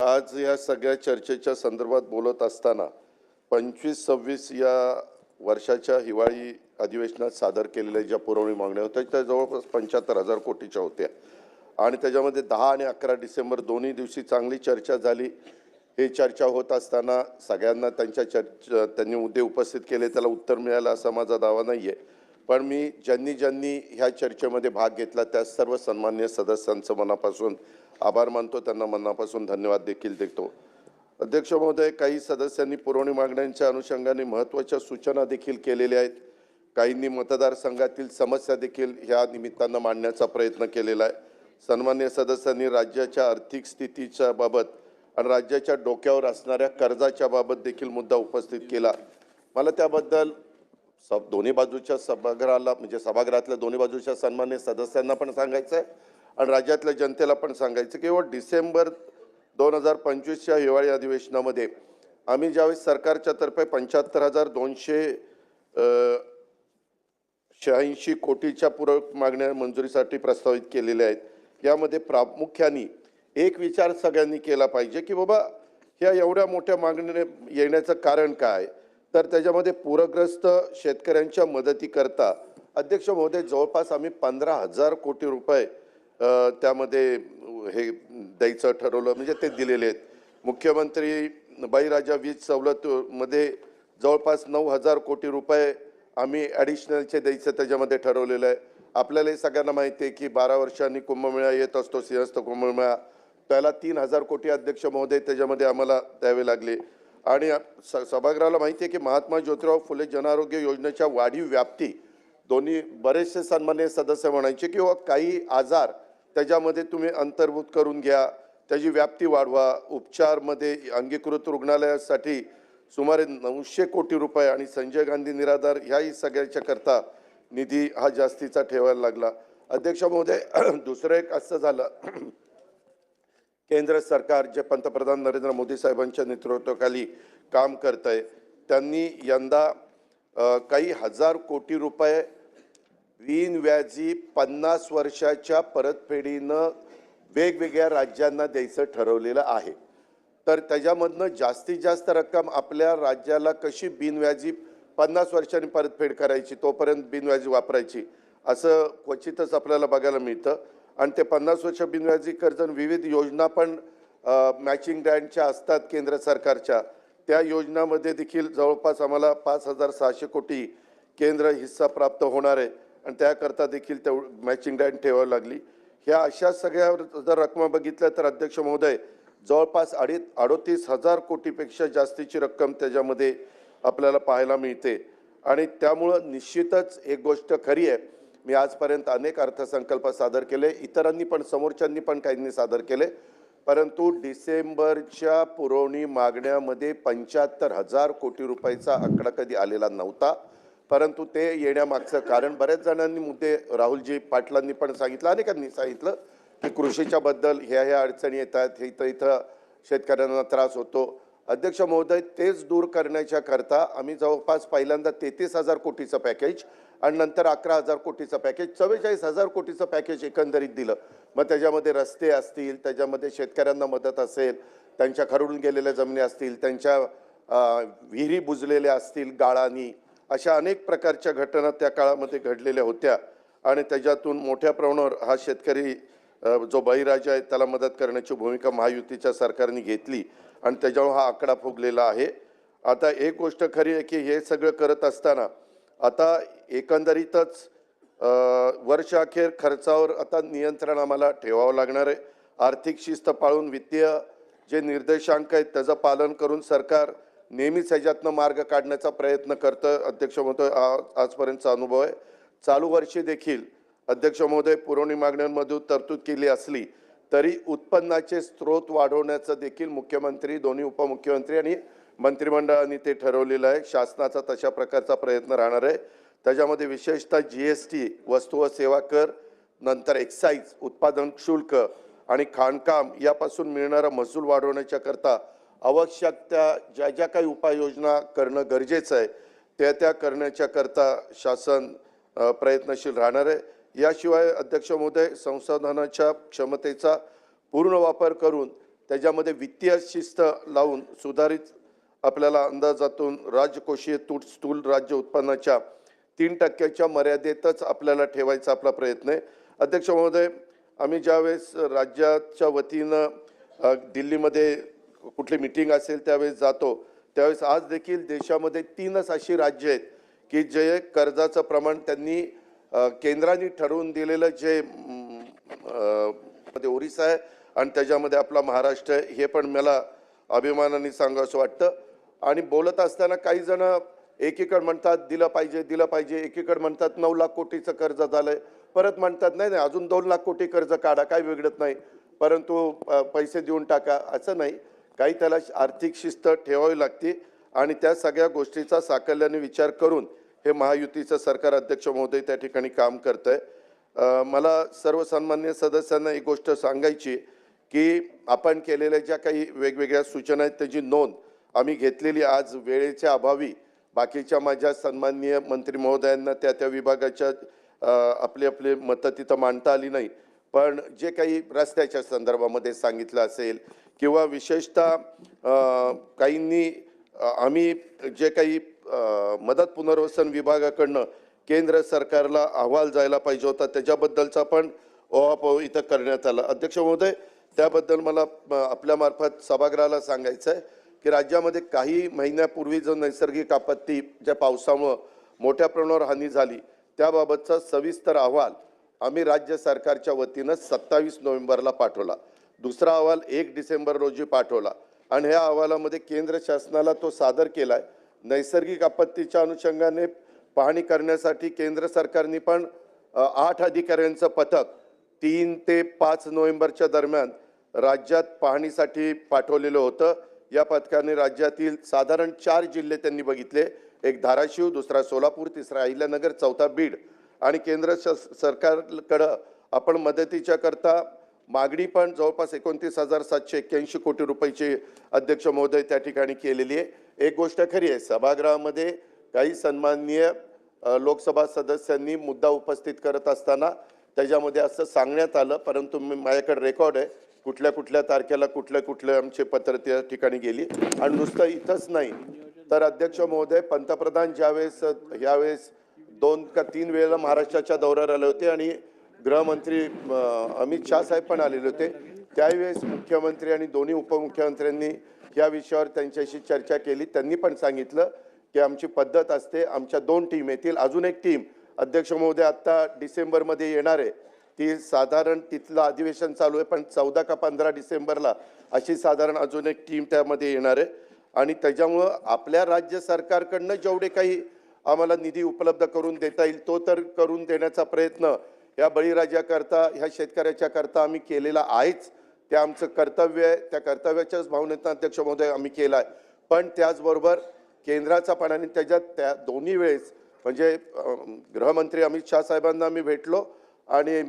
आज या सगळ्या चर्चेच्या संदर्भात बोलत असताना पंचवीस सव्वीस या वर्षाच्या हिवाळी अधिवेशनात सादर केलेल्या ज्या पुरवणी मागण्या होत्या त्या जवळपास पंच्याहत्तर हजार कोटीच्या होत्या. आणि त्याच्यामध्ये दहा आणि अकरा डिसेंबर दोन्ही दिवशी चांगली चर्चा झाली. हे चर्चा होत असताना सगळ्यांना त्यांच्या चर्च त्यांनी मुद्दे उपस्थित केले त्याला उत्तर मिळालं असा माझा दावा नाही आहे पण मी ज्यांनी ज्यांनी ह्या चर्चेमध्ये भाग घेतला त्या सर्व सन्मान्य सदस्यांचं मनापासून आभार मानतो त्यांना मनापासून धन्यवाद देखील देतो. अध्यक्ष महोदय काही सदस्यांनी पुरवणी मागण्यांच्या अनुषंगाने महत्त्वाच्या सूचना देखील केलेल्या आहेत. काहींनी मतदारसंघातील समस्या देखील ह्या निमित्तानं मांडण्याचा प्रयत्न केलेला आहे. सन्मान्य सदस्यांनी राज्याच्या आर्थिक स्थितीच्या बाबत आणि राज्याच्या डोक्यावर असणाऱ्या कर्जाच्या बाबत देखील मुद्दा उपस्थित केला. मला त्याबद्दल सब दोन्ही बाजूच्या सभागृहाला म्हणजे सभागृहातल्या दोन्ही बाजूच्या सन्मान्य सदस्यांना पण सांगायचं आहे आणि राज्यातल्या जनतेला पण सांगायचं की केवळ डिसेंबर दोन हजार पंचवीसच्या हिवाळी अधिवेशनामध्ये आम्ही ज्यावेळेस सरकारच्या तर्फे पंच्याहत्तर हजार दोनशे शहाऐंशी कोटीच्या पूरक मागण्या मंजुरीसाठी प्रस्तावित केलेल्या आहेत यामध्ये प्रामुख्याने एक विचार सगळ्यांनी केला पाहिजे की बाबा ह्या एवढ्या मोठ्या मागणीने येण्याचं कारण काय? तर त्याच्यामध्ये पूरग्रस्त शेतकऱ्यांच्या मदतीकरता अध्यक्ष महोदय जवळपास आम्ही पंधरा हजार कोटी रुपये त्यामध्ये हे द्यायचं ठरवलं म्हणजे ते दिलेले आहेत. मुख्यमंत्री बाईराजा वीज सवलतमध्ये जवळपास नऊ हजार कोटी रुपये आम्ही ॲडिशनलचे द्यायचं त्याच्यामध्ये ठरवलेलं आहे. आपल्यालाही सगळ्यांना माहिती आहे की बारा वर्षांनी कुंभमेळा येत असतो सिंहस्थ कुंभमेळा. त्याला तीन हजार कोटी अध्यक्ष महोदय त्याच्यामध्ये आम्हाला द्यावे लागले. आणि स सभागृहाला माहिती आहे की महात्मा ज्योतिराव फुले जनआरोग्य योजनेच्या वाढीव व्याप्ती दोन्ही बरेचसे सन्मान्य सदस्य म्हणायचे किंवा हो, काही आजार त्याच्यामध्ये तुम्ही अंतर्भूत करून घ्या. त्याची व्याप्ती वाढवा. उपचारमध्ये अंगीकृत रुग्णालयासाठी सुमारे नऊशे कोटी रुपये आणि संजय गांधी निराधार ह्याही सगळ्याच्या करता निधी हा जास्तीचा ठेवायला लागला. अध्यक्ष महोदय दुसरं एक असं झालं. केंद्र सरकार जे पंतप्रधान नरेंद्र मोदी साहेबांच्या नेतृत्वाखाली काम करत आहे त्यांनी यंदा काही हजार कोटी रुपये बिनव्याजी पन्नास वर्षाच्या परतफेडीनं वेगवेगळ्या राज्यांना द्यायचं ठरवलेलं आहे. तर त्याच्यामधनं जास्तीत जास्त रक्कम आपल्या राज्याला कशी बिनव्याजी पन्नास वर्षांनी परतफेड करायची तोपर्यंत बिनव्याजी वापरायची असं क्वचितच आपल्याला बघायला मिळतं. आणि ते पन्नास वर्ष बिनव्याजी कर्ज विविध योजना पण मॅचिंग ग्रँडच्या असतात केंद्र सरकारच्या. त्या योजनामध्ये देखील जवळपास आम्हाला पाच हजार सहाशे कोटी केंद्र हिस्सा प्राप्त होणार आहे. आणि त्याकरता देखील तेव मॅचिंग डाईन ठेवावी लागली. ह्या अशा सगळ्या जर रकमा बघितल्या तर अध्यक्ष महोदय जवळपास अडीच अडोतीस हजार कोटीपेक्षा जास्तीची रक्कम त्याच्यामध्ये आपल्याला पाहायला मिळते. आणि त्यामुळं निश्चितच एक गोष्ट खरी आहे. मी आजपर्यंत अनेक अर्थसंकल्प सादर केले. इतरांनी पण समोरच्यांनी पण काहींनी सादर केले. परंतु डिसेंबरच्या पुरवणी मागण्यामध्ये पंच्याहत्तर हजार कोटी रुपयाचा आकडा कधी आलेला नव्हता. परंतु ते येण्यामागचं कारण बऱ्याच जणांनी मुद्दे राहुलजी पाटलांनी पण सांगितलं अनेकांनी सांगितलं की कृषीच्या बद्दल ह्या ह्या अडचणी येतात हे इथं इथं शेतकऱ्यांना त्रास होतो. अध्यक्ष महोदय तेच दूर करण्याच्या करता आम्ही जवळपास पहिल्यांदा तेहतीस हजार कोटीचं पॅकेज आणि नंतर अकरा हजार कोटीचं पॅकेज चव्वेचाळीस हजार कोटीचं पॅकेज एकंदरीत दिलं. मग त्याच्यामध्ये रस्ते असतील त्याच्यामध्ये शेतकऱ्यांना मदत असेल त्यांच्या खरडून गेलेल्या जमिनी असतील त्यांच्या विहिरी बुजलेल्या असतील गाळांनी अशा अनेक प्रकारच्या घटना त्या काळामध्ये घडलेल्या होत्या. आणि त्याच्यातून मोठ्या प्रमाणावर हा शेतकरी जो बळीराजा आहे त्याला मदत करण्याची भूमिका महायुतीच्या सरकारने घेतली आणि त्याच्यावर हा आकडा फुगलेला आहे. आता एक गोष्ट खरी आहे की हे सगळं करत असताना आता एकंदरीतच वर्षाखेर वर्ष अखेर खर्चावर आता नियंत्रण आम्हाला ठेवावं लागणार आहे. आर्थिक शिस्त पाळून वित्तीय जे निर्देशांक आहेत त्याचं पालन करून सरकार नेहमीच ह्याच्यातनं मार्ग काढण्याचा प्रयत्न करतं अध्यक्ष महोदय. आजपर्यंतचा अनुभव आहे. चालू वर्षी देखील अध्यक्ष महोदय पुरवणी मागण्यांमध्ये तरतूद केली असली तरी उत्पन्नाचे स्रोत वाढवण्याचं देखील मुख्यमंत्री दोन्ही उपमुख्यमंत्री आणि मंत्रिमंडळाने ते ठरवलेलं आहे. शासनाचा तशा प्रकारचा प्रयत्न राहणार आहे. त्याच्यामध्ये विशेषतः जी एस टी वस्तू व सेवा कर नंतर एक्साईज उत्पादन शुल्क आणि खाणकाम यापासून मिळणारा महसूल वाढवण्याच्या करता आवश्यक त्या ज्या ज्या काही उपाययोजना करणं गरजेचं आहे त्या त्या करण्याच्या करता शासन प्रयत्नशील राहणार आहे. याशिवाय अध्यक्ष महोदय संसाधनाच्या क्षमतेचा पूर्ण वापर करून त्याच्यामध्ये वित्तीय शिस्त लावून सुधारित आपल्याला अंदाजातून राजकोषीय तूट स्थूल राज्य उत्पन्नाच्या तीन टक्क्याच्या मर्यादेतच आपल्याला ठेवायचा आपला प्रयत्न आहे. अध्यक्ष महोदय आम्ही ज्यावेळेस राज्याच्या वतीनं दिल्लीमध्ये कुठली मिटिंग असेल त्यावेळेस जातो. त्यावेळेस आज देखील देशामध्ये तीनच अशी राज्य आहेत की जे कर्जाचं प्रमाण त्यांनी केंद्राने ठरवून दिलेलं जे मध्ये ओरिसा आहे आणि त्याच्यामध्ये आपला महाराष्ट्र आहे हे पण मला अभिमानाने सांगावं वाटतं. आणि बोलत असताना काही जण एकीकडे म्हणतात दिलं पाहिजे दिलं पाहिजे. एकीकडे म्हणतात नऊ लाख कोटीचं कर्ज झालंय. परत म्हणतात नाही नाही अजून दोन लाख कोटी कर्ज काढा काय बिघडत नाही. परंतु पैसे देऊन टाका असं नाही. काही त्याला आर्थिक शिस्त ठेवावी लागते आणि त्या सगळ्या गोष्टीचा साकल्याने विचार करून हे महायुतीचं सरकार अध्यक्ष महोदय त्या ठिकाणी काम करतं आहे मला सर्वसन्मान्य सदस्यांना एक गोष्ट सांगायची की आपण केलेल्या ज्या काही वेगवेगळ्या सूचना आहेत त्याची नोंद आम्ही घेतलेली आज वेळेच्या अभावी बाकीच्या माझ्या सन्माननीय मंत्री महोदयांना त्या त्या विभागाच्या आपले आपली मतं तिथं मांडता आली नाही पण जे काही रस्त्याच्या संदर्भामध्ये सांगितलं असेल किंवा विशेषतः काहींनी आम्ही जे काही मदत पुनर्वसन विभागाकडनं केंद्र सरकारला अहवाल जायला पाहिजे होता त्याच्याबद्दलचा पण ओहापोह इथं करण्यात आला. अध्यक्ष महोदय त्याबद्दल मला आपल्यामार्फत सभागृहाला सांगायचं आहे की राज्यामध्ये काही महिन्यापूर्वी जो नैसर्गिक आपत्ती ज्या पावसामुळं मोठ्या प्रमाणावर हानी झाली त्याबाबतचा सविस्तर अहवाल आम्ही राज्य सरकारच्या वतीनं सत्तावीस नोव्हेंबरला पाठवला. दुसरा अहवाल एक डिसेंबर रोजी पाठवला. आणि ह्या अहवालामध्ये केंद्र शासनाला तो सादर केला आहे नैसर्गिक आपत्तीच्या अनुषंगाने पाहणी करण्यासाठी केंद्र सरकारने पण आठ अधिकाऱ्यांचं पथक तीन ते पाच नोव्हेंबरच्या दरम्यान राज्यात पाहणीसाठी पाठवलेलं होतं. या पथकाने राज्यातील साधारण चार जिल्हे त्यांनी बघितले. एक धाराशिव दुसरा सोलापूर तिसरा अहिल्यानगर चौथा बीड. आणि केंद्र श- सरकारकडं आपण मदतीच्या करता मागणी पण जवळपास एकोणतीस हजार सातशे एक्क्याऐंशी कोटी रुपयाची अध्यक्ष महोदय त्या ठिकाणी केलेली आहे. एक गोष्ट खरी आहे सभागृहामध्ये काही सन्माननीय लोकसभा सदस्यांनी मुद्दा उपस्थित करत असताना त्याच्यामध्ये असं सांगण्यात आलं परंतु मी माझ्याकडे रेकॉर्ड आहे. कुठल्या कुठल्या तारखेला कुठल्या कुठल्या आमचे पत्र त्या ठिकाणी गेली. आणि नुसतं इथंच नाही. तर अध्यक्ष महोदय पंतप्रधान ज्यावेळेस यावेळेस दोन का तीन वेळेला महाराष्ट्राच्या दौऱ्यावर आले होते आणि गृहमंत्री अमित शाह साहेब पण आलेले होते. त्यावेळेस मुख्यमंत्री आणि दोन्ही उपमुख्यमंत्र्यांनी या विषयावर त्यांच्याशी चर्चा केली. त्यांनी पण सांगितलं की आमची पद्धत असते. आमच्या दोन टीम येतील. अजून एक टीम अध्यक्ष महोदय आत्ता डिसेंबरमध्ये येणार आहे. ती साधारण तिथलं अधिवेशन चालू आहे पण चौदा का पंधरा डिसेंबरला अशी साधारण अजून एक टीम त्यामध्ये येणार आहे. आणि त्याच्यामुळं आपल्या राज्य सरकारकडनं जेवढे काही आम्हाला निधी उपलब्ध करून देता येईल तो तर करून देण्याचा प्रयत्न या बळीराजाकरता ह्या शेतकऱ्याच्या करता आम्ही केलेला आहेच. ते आमचं कर्तव्य आहे त्या कर्तव्याच्याच भावनेतनं अध्यक्ष महोदय आम्ही केला आहे पण त्याचबरोबर केंद्राचा पण आणि त्याच्यात त्या दोन्ही वेळेस म्हणजे गृहमंत्री अमित शाह साहेबांना आम्ही भेटलो आणि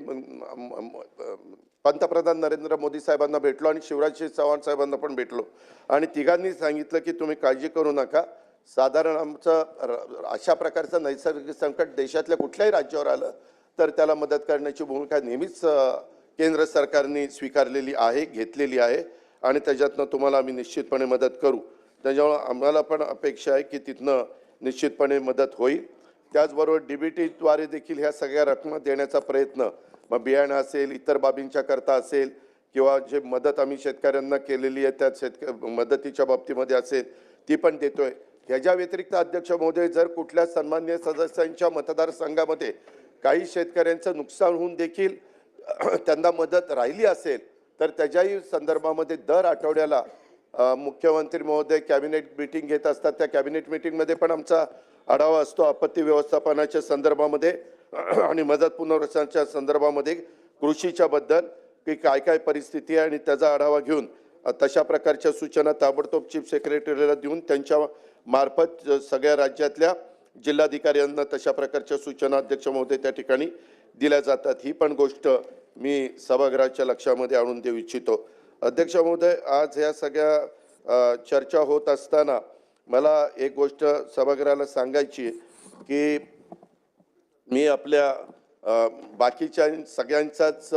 पंतप्रधान नरेंद्र मोदी साहेबांना भेटलो आणि शिवराज चव्हाण साहेबांना पण भेटलो. आणि तिघांनी सांगितलं की तुम्ही काळजी करू नका साधारण आमचं अशा प्रकारचं नैसर्गिक संकट देशातल्या कुठल्याही राज्यावर आलं तर त्याला मदत करण्याची भूमिका नेहमीच केंद्र सरकारने स्वीकारलेली आहे घेतलेली आहे. आणि त्याच्यातनं तुम्हाला आम्ही निश्चितपणे मदत करू. त्याच्यामुळं आम्हाला पण अपेक्षा आहे की तिथनं निश्चितपणे मदत होईल. त्याचबरोबर डी बी टीद्वारे देखील ह्या सगळ्या रकमा देण्याचा प्रयत्न मग बियाणं असेल इतर बाबींच्या करता असेल किंवा जे मदत आम्ही शेतकऱ्यांना केलेली आहे त्या शेतक मदतीच्या बाबतीमध्ये असेल ती पण देतोय. ह्याच्या व्यतिरिक्त अध्यक्ष महोदय जर कुठल्या सन्मान्य सदस्यांच्या मतदारसंघामध्ये काही शेतकऱ्यांचं नुकसान होऊन देखील त्यांना मदत राहिली असेल तर त्याच्याही संदर्भामध्ये दर आठवड्याला मुख्यमंत्री महोदय कॅबिनेट मिटिंग घेत असतात. त्या कॅबिनेट मिटिंगमध्ये पण आमचा आढावा असतो आपत्ती व्यवस्थापनाच्या संदर्भामध्ये आणि मदत पुनर्वसनाच्या संदर्भामध्ये कृषीच्या बद्दल की काय काय परिस्थिती आहे आणि त्याचा आढावा घेऊन तशा प्रकारच्या सूचना ताबडतोब चीफ सेक्रेटरीला देऊन त्यांच्या मार्फत सगळ्या राज्यातल्या जिल्हाधिकाऱ्यांना तशा प्रकारच्या सूचना अध्यक्ष महोदय त्या ठिकाणी दिल्या जातात. ही पण गोष्ट मी सभागृहाच्या लक्षामध्ये आणून देऊ इच्छितो. अध्यक्ष महोदय आज ह्या सगळ्या चर्चा होत असताना मला एक गोष्ट सभागृहाला सांगायची की मी आपल्या बाकीच्या सगळ्यांचाच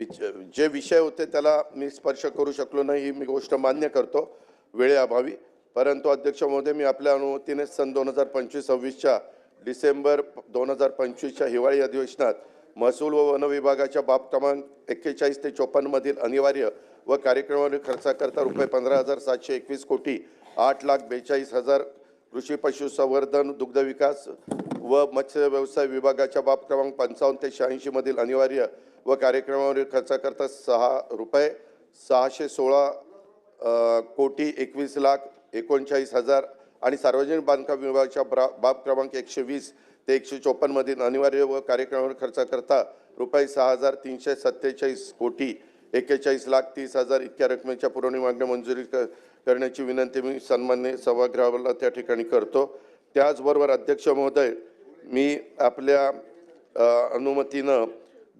विच जे विषय होते त्याला मी स्पर्श करू शकलो नाही ही मी गोष्ट मान्य करतो वेळेअभावी. परंतु अध्यक्ष महोदय मी आपल्या अनुमतीने सन दोन हजार पंचवीस सव्वीसच्या डिसेंबर दोन हजार पंचवीसच्या हिवाळी अधिवेशनात महसूल व वन विभागाच्या बाब क्रमांक एक्केचाळीस ते चोपन्नमधील अनिवार्य व कार्यक्रमावरील खर्चाकरता रुपये पंधरा हजार सातशे एकवीस कोटी आठ लाख बेचाळीस हजार कृषी पशुसंवर्धन दुग्धविकास व मत्स्य व्यवसाय विभागाच्या बाब क्रमांक पंचावन्न ते शहाऐंशीमधील अनिवार्य व कार्यक्रमावरील खर्चाकरता सहा रुपये सहाशे सोळा कोटी एकवीस लाख एकोणचाळीस हजार आणि सार्वजनिक बांधकाम विभागाच्या ब्रा बाब क्रमांक एकशे वीस ते एकशे चोपन्नमधील अनिवार्य व कार्यक्रमावर खर्चाकरता रुपये सहा हजार तीनशे सत्तेचाळीस कोटी एक्केचाळीस लाख तीस हजार इतक्या रकमेच्या पुरवणी मागण्या मंजुरी क- करण्याची विनंती मी सन्मान्य सभागृहाला त्या ठिकाणी करतो. त्याचबरोबर अध्यक्ष महोदय मी आपल्या अनुमतीनं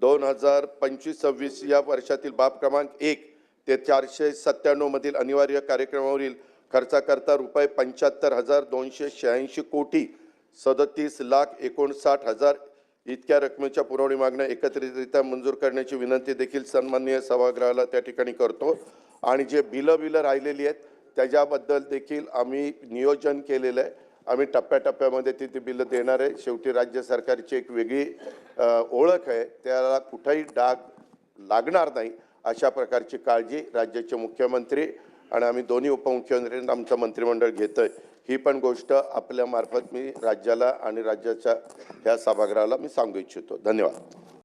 दोन हजार पंचवीस सव्वीस या वर्षातील बाब क्रमांक एक ते चारशे सत्त्याण्णवमधील अनिवार्य कार्यक्रमावरील खर्चाकरता रुपये पंच्याहत्तर हजार दोनशे शहाऐंशी कोटी सदतीस लाख एकोणसाठ हजार इतक्या रकमेच्या पुरवणी मागण्या एकत्रितरित्या मंजूर करण्याची विनंती देखील सन्माननीय सभागृहाला त्या ठिकाणी करतो. आणि जे बिलं बिलं राहिलेली आहेत त्याच्याबद्दल देखील आम्ही नियोजन केलेलं आहे. आम्ही टप्प्याटप्प्यामध्ये ती ती बिलं देणार आहे. शेवटी राज्य सरकारची एक वेगळी ओळख आहे. त्याला कुठंही डाग लागणार नाही अशा प्रकारची काळजी राज्याचे मुख्यमंत्री आणि आम्ही दोन्ही उपमुख्यमंत्र्यांना आमचं मंत्रिमंडळ घेतं आहे ही पण गोष्ट आपल्यामार्फत मी राज्याला आणि राज्याच्या ह्या सभागृहाला मी सांगू इच्छितो. धन्यवाद.